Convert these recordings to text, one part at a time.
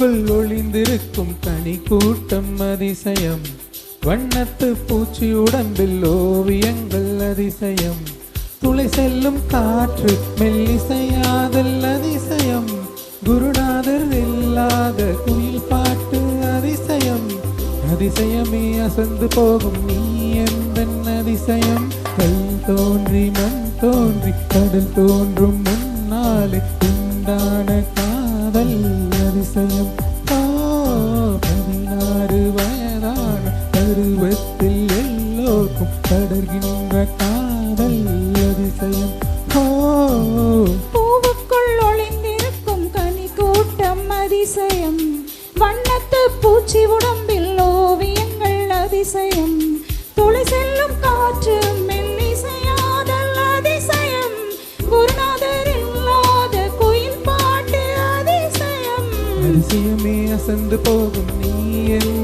ஒளிந்திருக்கும் தனி கூட்டம் அதிசயம். வண்ணத்து பூச்சி உடம்பில் ஓவியங்கள் அதிசயம். துளை செல்லும் காற்று மெல்லிசையாதல் அதிசயம். குருநாதர் இல்லாத குயில் பாட்டு அதிசயம். அதிசயமே அசந்து போகும் நீ எந்த அதிசயம். கல் தோன்றி மண் தோன்றி கடல் தோன்றும் முன்னாலே உண்டான காதல் அதிசயம். பதினாறு வயதான பருவத்தில் எல்லோருக்கும் படர்கின்ற காதல் அதிசயம். பூவுக்குள் ஒளிந்திருக்கும் கனி கூட்டம் அதிசயம். வண்ணத்து பூச்சி உடம்பில் ஓவியங்கள் அதிசயம். துளை செல்லும் காற்று மெல்லி அதிசயமே அசந்து போகும். நீ என்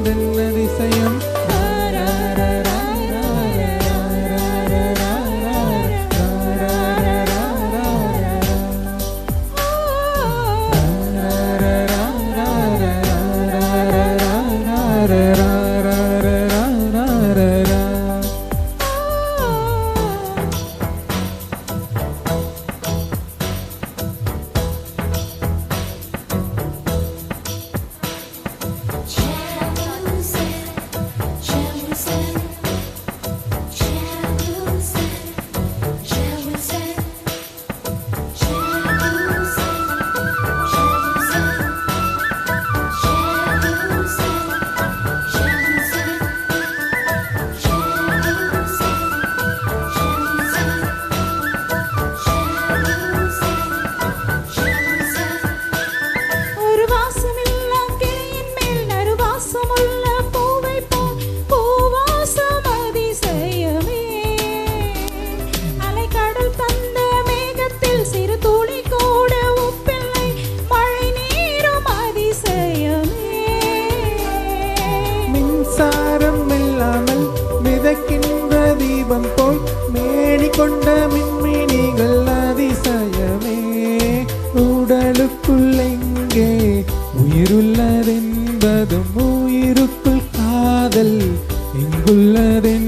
உள்ளதென்றாலே உடலுக்குள்ளெங்கே? உயிருள்ளதென்பதும் உயிருக்குள் காதல். எங்குள்ளதென்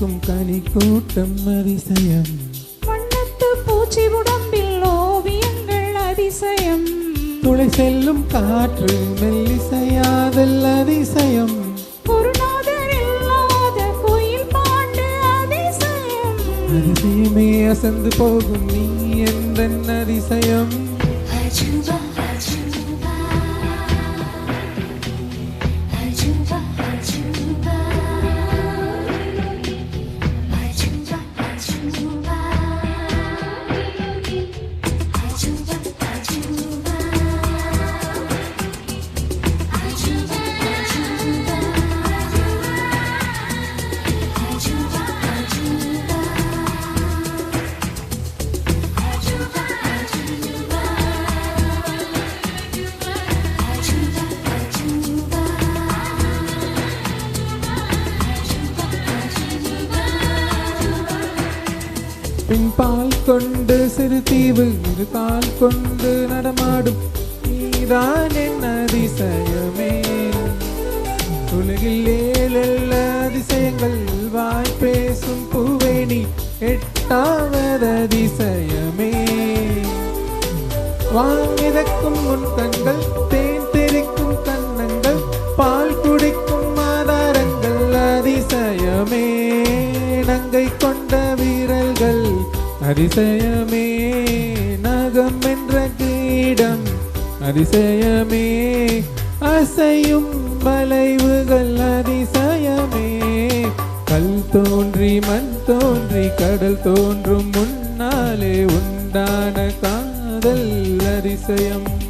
ஒளிந்திருக்கும் கனி கூட்டம் அதிசயம். வண்ணத்து பூச்சி உடம்பில் ஓவியங்கள் அதிசயம். துளை செல்லும் காற்று மெல்லிசையாதல் அதிசயம். அதிசயம். அசந்து போகும் நீ எந்த அதிசயம். Ajuba, ajuba. பின்பால் கொண்டு சிறு தீவு இரு கொண்டு நடமாடும். நீதான் என் அதிசயமே. உலகில் ஏழல்ல அதிசயங்கள் வாய் பேசும் பூவேணி எட்டாவது அதிசயமே. வாங்கிதக்கும் முன் தங்கள் தேன் அதிசயமே நகம் என்ற கீடம். அதிசயமே அசையும் வளைவுகள் அதிசயமே. கல் தோன்றி மண் தோன்றி கடல் தோன்றும் முன்னாலே உண்டான காதல் அதிசயம்.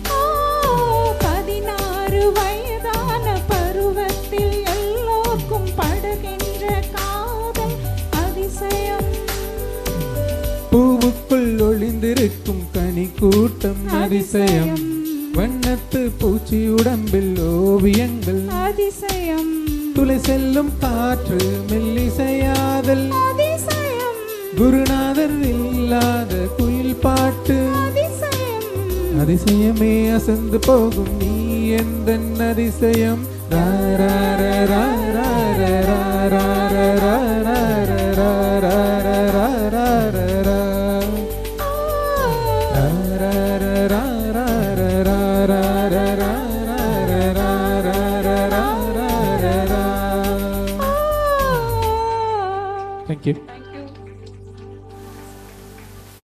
ஒளிந்திருக்கும் கனி கூட்டம் அதிசயம். வண்ணத்து பூச்சி உடம்பில் ஓவியங்கள். அதிசயம். துளை செல்லும் காற்று மெல்லிசையாதல். அதிசயம். குருநாதர் இல்லாத குயில் பாட்டு. அதிசயம். அசந்து போகும் நீ எந்த அதிசயம்? ரா, ரா, ரா, ரா, Thank you.